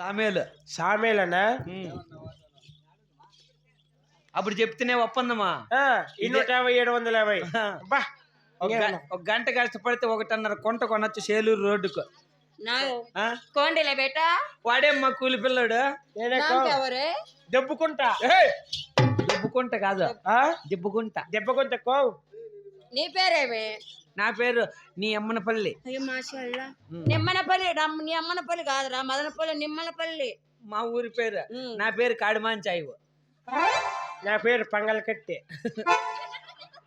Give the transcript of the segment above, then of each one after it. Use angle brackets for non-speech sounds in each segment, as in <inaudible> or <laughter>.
సామేలు సామేలనా అప్పుడు చెప్తేనే ఒప్పందమా? ఇన్నూట యాభై ఏడు వందల యాభై. <laughs> ఒక గంట కష్టపడితే ఒకటన్నర కొంట కొనొచ్చు సేలూరు రోడ్డుకు. కోండిలే బేటా. వాడేమ్మా కూలి పిల్లడు? దెబ్బకుంటా దెబ్బకుంట కాదు. దెబ్బకుంట దెబ్బకుంట కో. నీ పేరేమి? నా పేరు నీ అమ్మనపల్లి. నిమ్మనపల్లి నీ అమ్మనపల్లి కాదురా మదనపల్లి నిమ్మనపల్లి మా ఊరి పేరు. నా పేరు కాడిమాంచాయి నా పేరు పంగలకట్టి.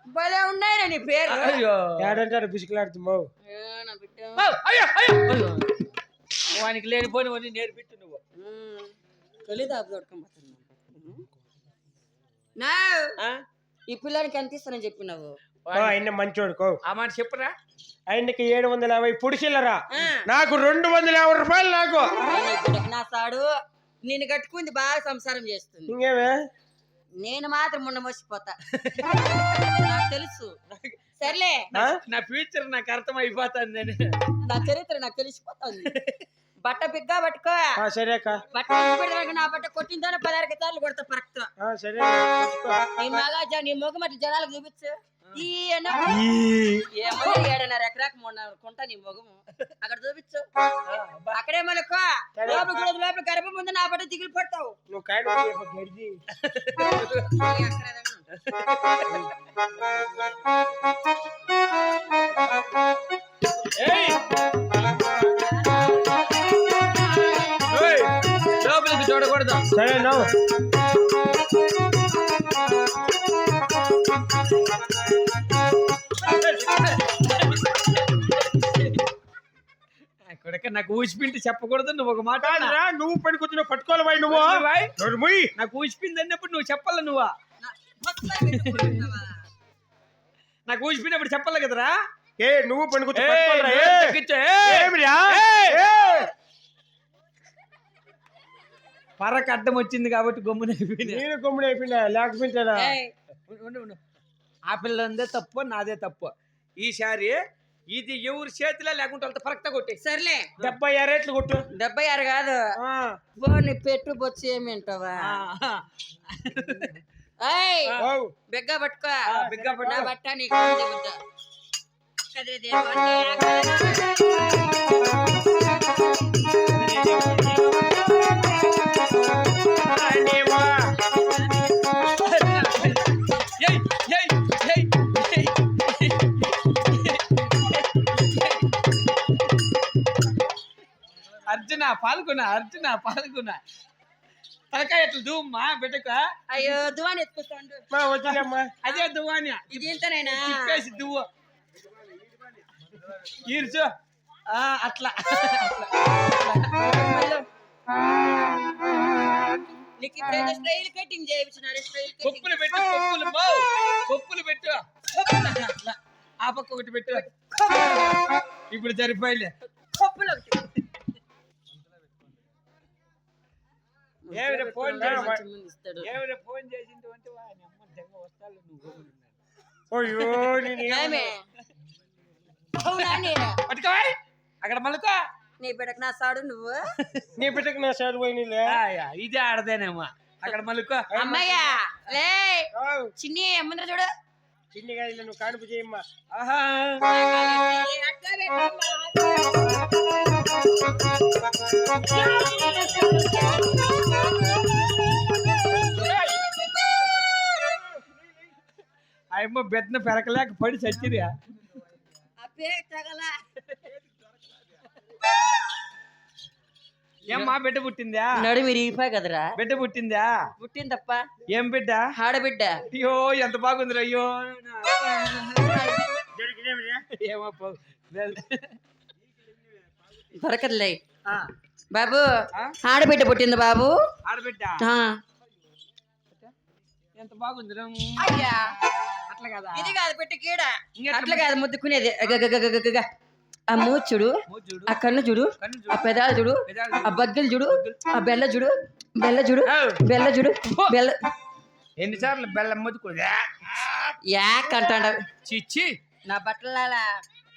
భలే ఉన్నాయిరా నీ పేరు అయ్యో. ఏడంటారు బిసుకులాడుతున్నావు. వానికి లేనిపోని నేర్పించు నువ్వు. నా? ఈ పిల్లాడికి ఎంత ఇస్తానని చెప్పినావు? ఆయన మంచోడు కో. ఆ మాట చెప్పురా. ఆయనకి ఏడు వందల యాభై పుడిచిల్లరా. ఆ. నాకు రెండు వందల యాభై రూపాయలు నాకు. నీ సాడు నిన్ను కట్టుకుంది బాగా సంసారం చేస్తుంది. ఇంకేమే? నేను మాత్రం మొన్న మోసిపోతా. నాకు తెలుసు. సర్లే? నా ఫ్యూచర్ నాకు అర్థం అయిపోతుంది నేను నా చరిత్ర నాకు తెలిసిపోతుంది. బట్ట బిగ్గా పట్టుకో. సరే అక్క. బట్ట పెడతాను నా బట్ట కొట్టిందానే పదహారు సార్లు కొడతా పరక్తా సరే. నీ మగా నీ మొగ మట్టి జనాలకు చూపించు. ఏమో ఏడన్నర ఎకరాకు మొన్న కొంటా నీ మొగము అక్కడ చూపించు. అక్కడే మనకు లోపల కూడా లోపల గర్భం ముందు నా బట్ట దిగులు పడతావు. నువ్వు కాయలు చూడకూడదు సరే నవ్వు కొడక నాకు ఊసిపిండి చెప్పకూడదు నువ్వు ఒక మాట నువ్వు పని కూర్చుని పట్టుకోవాలి బాయ్ నువ్వు. బాయ్. నాకు ఊసిపిండి అన్నప్పుడు నువ్వు చెప్పాల నువ్వా? నాకు ఊసిపోయినప్పుడు చెప్పాలి కదరా? ఏ నువ్వు పని పరకు అడ్డం వచ్చింది కాబట్టి గమ్మున అయిపోయినా. నేను గుమ్ముడు అయిపోయినా లేకపోయినా. ఆ పిల్లందే తప్పు నాదే తప్పు. ఈసారి ఇది ఎవరి చేతిలో లేకుంటే వాళ్ళతో పరక్త కొట్టే. సర్లే. డెబ్బై ఆరు రేట్లు కొట్టు. డెబ్బై ఆరు కాదు. ఆ, పోనీ పెట్టు బొచ్చు ఏమి వింటావా? ఏయ్. వావ్. బిగ్గా పట్టుకో. బిగ్గా బట్ట నీకు బుద్ధ. అర్జున పాల్గొన అర్జున పాల్గొన. తలకాయ ఎట్లా దూమ్మా బిడ్డక? అయ్యో దువాని వచ్చిందమ్మా అదే దువ్వాని ఇది ఇంతనేనా తిప్పేసి దువ్వు. ఈర్చు ఆ, అట్లా. నీకు స్టైల్ కటింగ్ చేయించినారు స్టైల్ కటింగ్. కొప్పులు పెట్టు కొప్పులు కొప్పులు పెట్టు. అట్లా. ఆ పక్క ఒకటి పెట్టు. ఇప్పుడు సరిపోయిలే. కొప్పులు ఒకటి. ఫోన్. ఏమైనా ఫోన్ చేసింది అంటే అమ్మ నువ్వు అయ్యో <laughs> ఏమన్నా- పట్టుకోవాలి అక్కడ మళ్ళుకో నీ బిడ్డకు నా సాడు నువ్వు? <laughs> నీ బిడ్డకు నా సార్ పోయినలే. ఆయా, ఇదే ఆడదేనేమో. అక్కడ మళ్ళుకో అమ్మయ్యా లే. చిన్ని ముందర చూడు? చిన్ని గాలి నువ్వు కానుపు చేయమ్మా. ఆహా. అట్లా అమ్మ బెత్తన పెరకలేక పడి పేరు తగల. ఏమ్మా బిడ్డ పుట్టిందా? నడు మీరు ఇరిగిపోయి కదరా. బిడ్డ పుట్టిందా? పుట్టింది తప్ప ఏం బిడ్డ? ఆడబిడ్డ అయ్యో ఎంత బాగుందిరా అయ్యో? ఏమో దొరకదులే. ఆ, బాబు? ఆడబిడ్డ పుట్టింది బాబు. ఆడబిడ్డ. ఎంత బాగుందిరా అయ్యా. అట్లా కదా? ఇది కాదు పెట్టి కీడ. అట్లా కాదు ముద్దుకునేది. చూడు. ఆ కన్ను చూడు. ఆ చూడు. పెదాలు చూడు. ఆ బగ్గలు చూడు. ఆ బెల్ల చూడు. బెల్ల చూడు. బెల్ల చూడు. బెల్ల. ఎన్నిసార్లు బెల్లం మొత్తుకు యాక్ అంటాడ చిచ్చి. నా బట్టల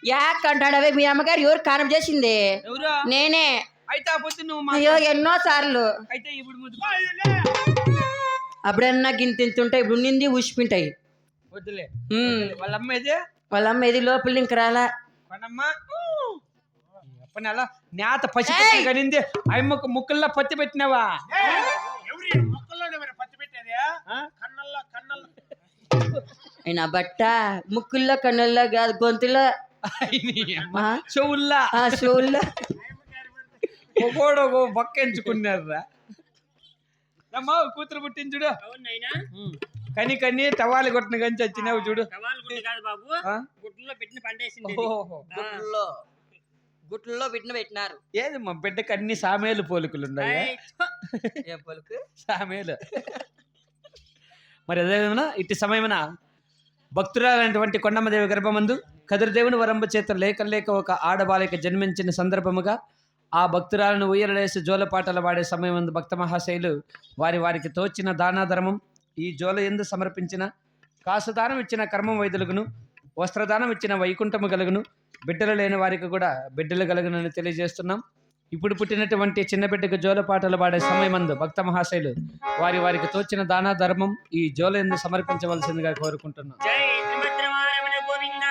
యాక్ అంటాడవే. మీ అమ్మగారు ఎవరు కారం చేసింది? ఎవరు? నేనే. అయితే అయ్యో ఎన్నో సార్లు. అయితే ఇప్పుడు ముద్దు అప్పుడన్నా గింత ఇంత ఉంటాయి ఇప్పుడు నింది ఉసిపింటాయి వద్దులే. వాళ్ళ అమ్మ వాళ్ళ అమ్మ ఇది లోపల ఇంక రాలా. అలా నేత పసి అమ్మకు ముక్కల్లో పత్తి పెట్టినావా? ఎవరి మొక్కల్లోనే మరి పత్తి పెట్టేది కన్నల్లో కన్నల్లో. ఆయన బట్ట ముక్కుల్లో కన్నుల్లో కాదు గొంతులో. చెవుల్లా. ఆ షోల్లో ఒకడు ఒక పక్క ఎంచుకున్నారా అమ్మా కూతురు పుట్టించుడు అవునైనా కని కని టవాలు కొట్టిన కంచి వచ్చినావు చూడు. సవాల్ గుండి కాదు బాబు. ఆ? గుడ్లలో పెట్టిన పండేసింది ఓహో. గుట్లో గుట్లో పెట్టిన పెట్టినారు. ఏది మా బిడ్డకి అన్ని సామేలు పోలికలు ఉన్నాయి? ఏ పలుకు? సామేలు. మరి అదేవిధంగా ఇట్టి సమయమున భక్తురాలైనటువంటి కొండమ్మదేవి గర్భమందు కదిరిదేవుని వరంబ చేత లేక లేక ఒక ఆడబాలిక జన్మించిన సందర్భముగా ఆ భక్తురాలను ఉయ్యరలేసి జోలపాటలు పాడే సమయమందు భక్త మహాశైలు వారి వారికి తోచిన దానాధర్మం ఈ జోల ఎందు సమర్పించిన కాసుదానం ఇచ్చిన కర్మం వైద్యులుగును వస్త్రదానం ఇచ్చిన వైకుంఠము కలుగును బిడ్డలు లేని వారికి కూడా బిడ్డలు కలుగునని తెలియజేస్తున్నాం. ఇప్పుడు పుట్టినటువంటి చిన్న బిడ్డకు జోల పాటలు పాడే సమయమందు భక్త మహాశైలు వారి వారికి తోచిన దాన ధర్మం ఈ జోల ఎందు సమర్పించవలసిందిగా కోరుకుంటున్నాం. జై శ్రీమద్రమారమణ Govinda.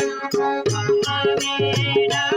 Thank you.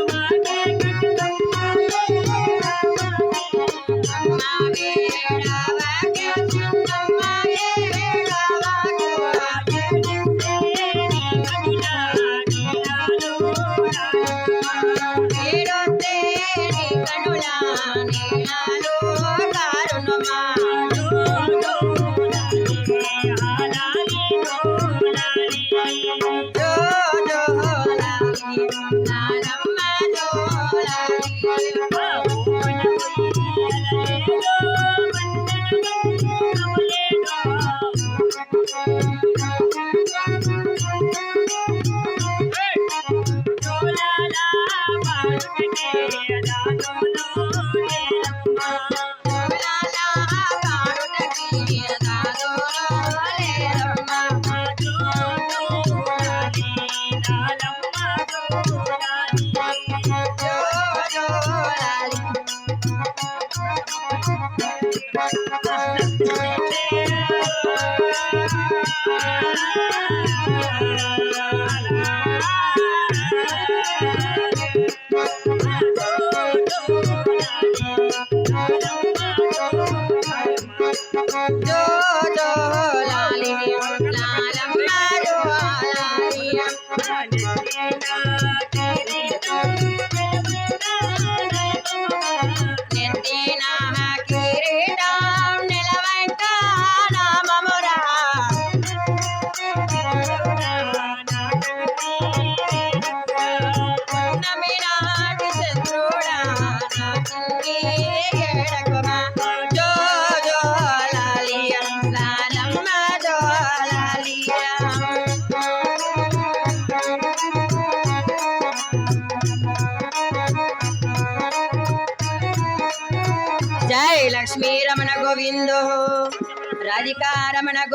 oh you.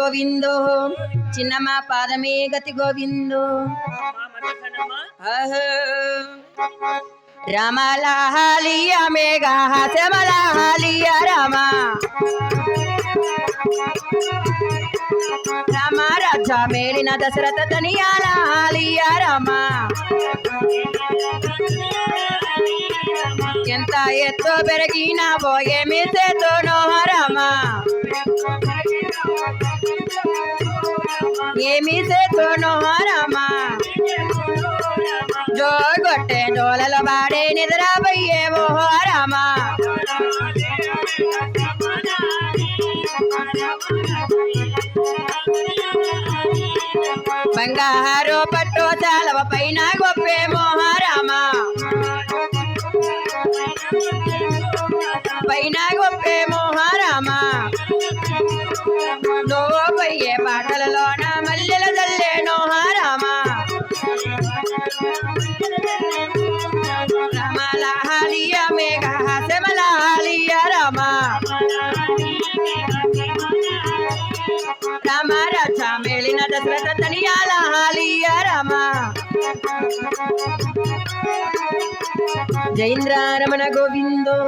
గోవిందో. చిన్నమ్మ పాదమే గతి గోవిందో. ఆహా. రామలాలియ మేఘా శ్యామలాలియ రమ రామ రాజ మేలిన దశరథ తనియాలియ రమ ఎంత ఎత్తు పెరిగినావో ఏమి చేతును నోహరమా ఏమి చేతును రామ జోగొట్టే జోలల బాడే నిద్రపోయేవో రామ బంగారు పట్టు చాలవ పైన గొప్పే మోహరామ. దశరథ తనియాల హాలియ రామ జైంద్ర రమణ గోవిందో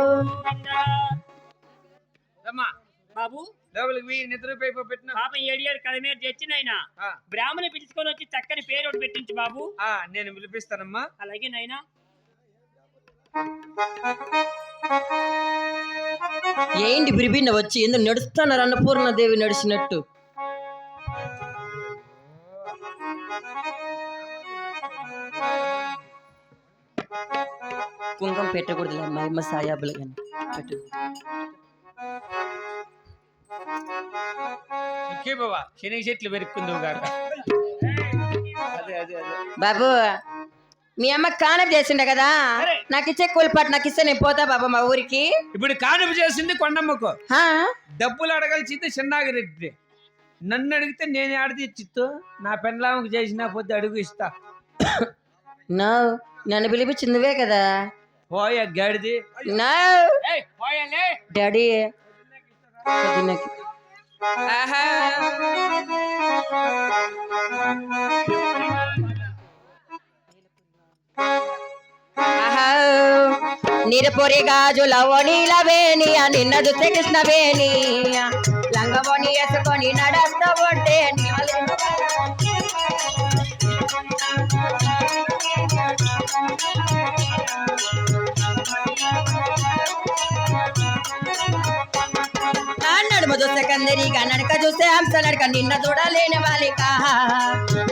బాబు లోపలికి నిద్రపోయి పెట్టిన. పాప బ్రాహ్మణ పిలుచుకొని వచ్చి చక్కని పేరు ఒకటి పెట్టించు బాబు. నేను పిలిపిస్తానమ్మా. అలాగే నైనా ఏంటి బిరిబిన్న వచ్చి? ఎందుకు నడుస్తున్నారు అన్నపూర్ణ దేవి నడిచినట్టు. కుంకం పెట్టకూడదు మా అమ్మ సాయాబులు కానీ పెట్టు. శనగ చెట్లు అదే బాబు మీ అమ్మ కానప్ చేసిండే కదా? నాకు ఇచ్చే కూలిపాటు నాకు ఇస్తే నేను పోతా బాబు మా ఊరికి. ఇప్పుడు కానుపు చేసింది కొండమ్మకు. హా? డబ్బులు అడగాల్సింది చిన్నాగిరెడ్డి నన్ను అడిగితే నేను ఆడితే ఇచ్చిత్తు నా పెండ్లామకు చేసిన పొద్దు అడుగు ఇస్తా. నో నన్ను పిలిపించింది నువ్వే కదా. పోయ గాడిది నో. డాడీ. ఆహా. ఆహా. నిరపొరి గాజుల ఓణీల వేణి నిన్న చూస్తే కృష్ణ వేణి లంగవోని వేసుకొని నడస్తా ఉంటే నడుమ చూస్తే కందరిగా నడక చూస్తే హంస నడక నిన్న చూడలేని వాలిక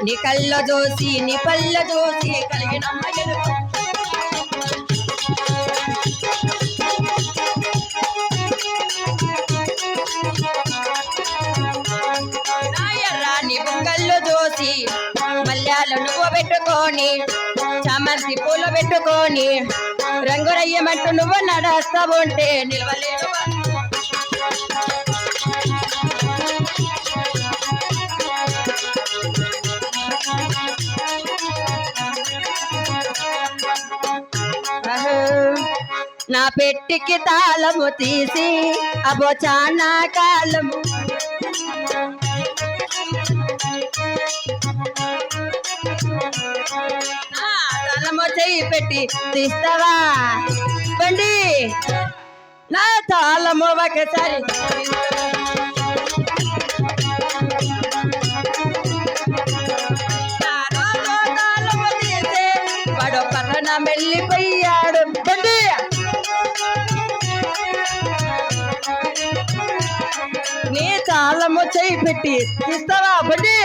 నీ కళ్ళ చూసి నీ పళ్ళ చూసి కలిగిన పెట్టుకొని చామంతి పూలు పెట్టుకొని రంగురయ్యమంటూ నువ్వు నడస్తా ఉంటే నిలవలేను నా పెట్టికి తాళము తీసి అబో చానా కాలము పెట్టి తీస్తావా? బండి. నా తాళము ఒకసారి. నా వాడు పక్కన వెళ్ళిపోయాడు బండి. నీ తాళము చేయి పెట్టి తీస్తావా? బండి.